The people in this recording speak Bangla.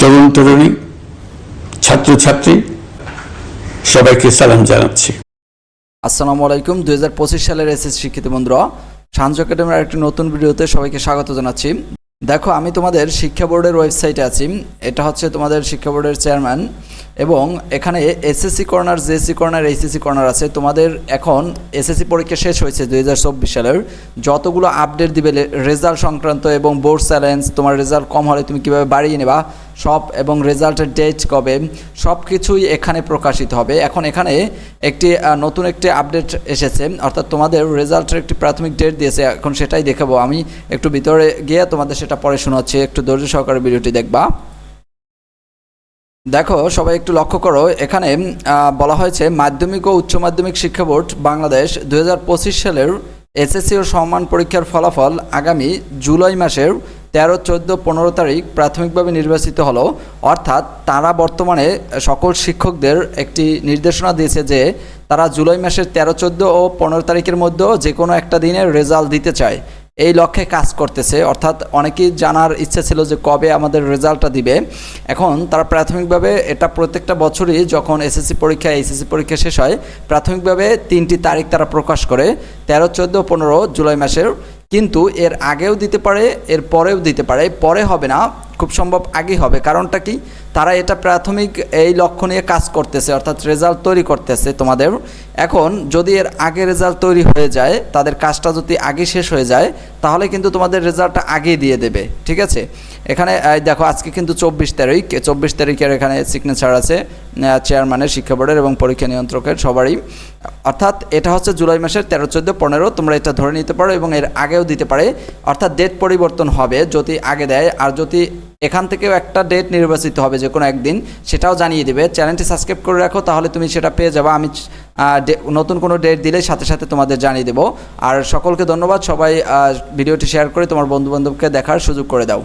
তরুণ তরুণী ছাত্রছাত্রী, সবাইকে সালাম জানাচ্ছি। আসসালামু আলাইকুম। দুই হাজার পঁচিশ সালের এসএস শিক্ষিত বন্ধুরা সানজ একাডেমির একটি নতুন ভিডিওতে সবাইকে স্বাগত জানাচ্ছি। দেখো, আমি তোমাদের শিক্ষা বোর্ডের ওয়েবসাইটে আছি। এটা হচ্ছে তোমাদের শিক্ষা বোর্ডের চেয়ারম্যান এবং এখানে SSC corner JSC corner HSC corner আছে। তোমাদের এখন এসএসসি পরীক্ষা শেষ হয়েছে দুই হাজার চব্বিশ সালের। যতগুলো আপডেট দিবে রেজাল্ট সংক্রান্ত এবং বোর্ড চ্যালেঞ্জ তোমার রেজাল্ট কম হলে তুমি কীভাবে বাড়িয়ে নেবা, সব এবং রেজাল্টের ডেট কবে সব কিছুই এখানে প্রকাশিত হবে। এখন এখানে একটি নতুন একটি আপডেট এসেছে। অর্থাৎ তোমাদের রেজাল্টের একটি প্রাথমিক ডেট দিয়েছে, এখন সেটাই দেখাবো। আমি একটু ভিতরে গিয়ে তোমাদের সেটা পরে শোনাচ্ছি। একটু ধৈর্য সহকারে ভিডিওটি দেখবা। দেখো, সবাই একটু লক্ষ্য করো, এখানে বলা হয়েছে মাধ্যমিক ও উচ্চ মাধ্যমিক শিক্ষা বোর্ড বাংলাদেশ দু হাজার পঁচিশ সালের এসএসসি ও সম্মান পরীক্ষার ফলাফল আগামী জুলাই মাসের তেরো, চোদ্দ, পনেরো তারিখ প্রাথমিকভাবে নির্বাচিত হলো। অর্থাৎ তারা বর্তমানে সকল শিক্ষকদের একটি নির্দেশনা দিয়েছে যে তারা জুলাই মাসের তেরো, চোদ্দ ও পনেরো তারিখের মধ্যেও যে কোনো একটা দিনের রেজাল্ট দিতে চায়। এই লক্ষ্যে কাজ করতেছে। অর্থাৎ অনেকেই জানার ইচ্ছা ছিল যে কবে আমাদের রেজাল্টটা দিবে। এখন তারা প্রাথমিকভাবে এটা প্রত্যেকটা বছরই যখন এসএসসি পরীক্ষা এসএসসি পরীক্ষা শেষ হয়, প্রাথমিকভাবে তিনটি তারিখ তারা প্রকাশ করে, তেরো, চোদ্দ, পনেরো জুলাই মাসের। কিন্তু এর আগেও দিতে পারে, এর পরেও দিতে পারে। পরে হবে না, খুব সম্ভব আগেই হবে। কারণটা কি? তারা এটা প্রাথমিক এই লক্ষ্য নিয়ে কাজ করতেছে, অর্থাৎ রেজাল্ট তৈরি করতেছে তোমাদের। এখন যদি এর আগে রেজাল্ট তৈরি হয়ে যায়, তাদের কাজটা যদি আগে শেষ হয়ে যায়, তাহলে কিন্তু তোমাদের রেজাল্টটা আগেই দিয়ে দেবে, ঠিক আছে? এখানে দেখো, আজকে কিন্তু চব্বিশ তারিখ চব্বিশ তারিখের এখানে সিগনেচার আছে চেয়ারম্যানের শিক্ষা বোর্ডের এবং পরীক্ষা নিয়ন্ত্রকের সবারই। অর্থাৎ এটা হচ্ছে জুলাই মাসের তেরো, চোদ্দ, পনেরো, তোমরা এটা ধরে নিতে পারো এবং এর আগেও দিতে পারে। অর্থাৎ ডেট পরিবর্তন হবে যদি আগে দেয়, আর যদি এখান থেকেও একটা ডেট নির্বাচিত হবে যে কোনো একদিন, সেটাও জানিয়ে দেবে। চ্যানেলটি সাবস্ক্রাইব করে রাখো, তাহলে তুমি সেটা পেয়ে যাবে। আমি নতুন কোনো ডেট দিলে সাথে সাথে তোমাদের জানিয়ে দেবো। আর সকলকে ধন্যবাদ। সবাই ভিডিওটি শেয়ার করে তোমার বন্ধুবান্ধবকে দেখার সুযোগ করে দাও।